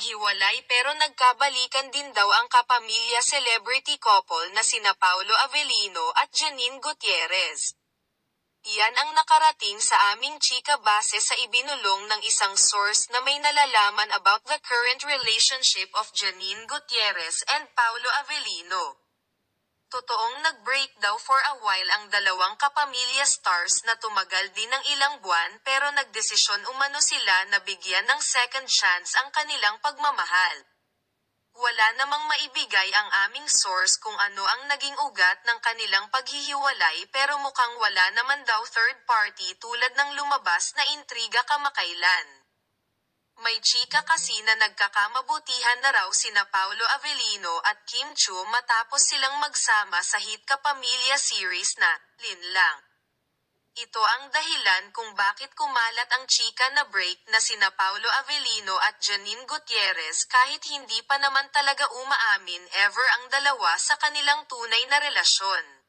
naghiwalay pero nagkabalikan din daw ang kapamilya celebrity couple na sina Paulo Avellino at Janine Gutierrez. Iyan ang nakarating sa aming chika base sa ibinulong ng isang source na may nalalaman about the current relationship of Janine Gutierrez and Paulo Avellino. Totoong nag-break daw for a while ang dalawang kapamilya stars na tumagal din ng ilang buwan pero nagdesisyon umano sila na bigyan ng second chance ang kanilang pagmamahal. Wala namang maibigay ang aming source kung ano ang naging ugat ng kanilang paghihiwalay pero mukhang wala naman daw third party tulad ng lumabas na intriga kamakailan. May chika kasi na nagkakamabutihan na raw sina Paulo Avellino at Kim Chu matapos silang magsama sa hit kapamilya series na Lin Lang. Ito ang dahilan kung bakit kumalat ang chika na break na sina Paulo Avellino at Janine Gutierrez kahit hindi pa naman talaga umaamin ever ang dalawa sa kanilang tunay na relasyon.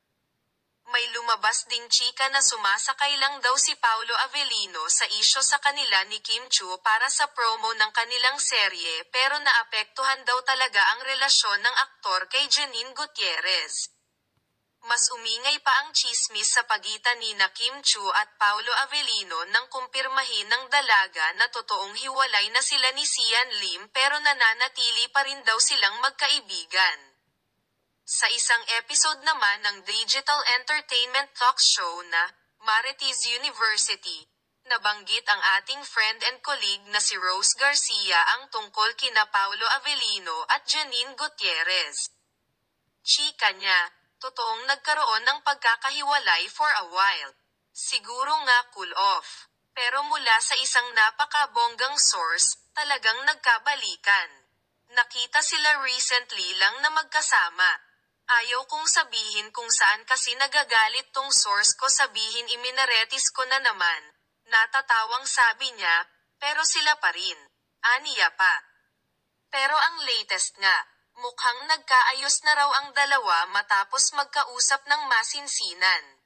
May lumabas ding chika na sumasakay lang daw si Paulo Avellino sa isyo sa kanila ni Kim Chu para sa promo ng kanilang serye pero naapektuhan daw talaga ang relasyon ng aktor kay Janine Gutierrez. Mas umingay pa ang chismis sa pagitan ni na Kim Chu at Paulo Avellino nang kumpirmahin ng dalaga na totoong hiwalay na sila ni Sian Lim pero nananatili pa rin daw silang magkaibigan. Sa isang episode naman ng digital entertainment talk show na Marites University, nabanggit ang ating friend and colleague na si Rose Garcia ang tungkol kina Paulo Avellino at Janine Gutierrez. Chika niya, totoong nagkaroon ng pagkakahiwalay for a while. Siguro nga cool off. Pero mula sa isang napakabonggang source, talagang nagkabalikan. Nakita sila recently lang na magkasama. Ayaw kong sabihin kung saan kasi nagagalit tong source ko sabihin iminaretis ko na naman. Natatawang sabi niya, pero sila pa rin. Aniya pa. Pero ang latest nga, mukhang nagkaayos na raw ang dalawa matapos magkausap ng masinsinan.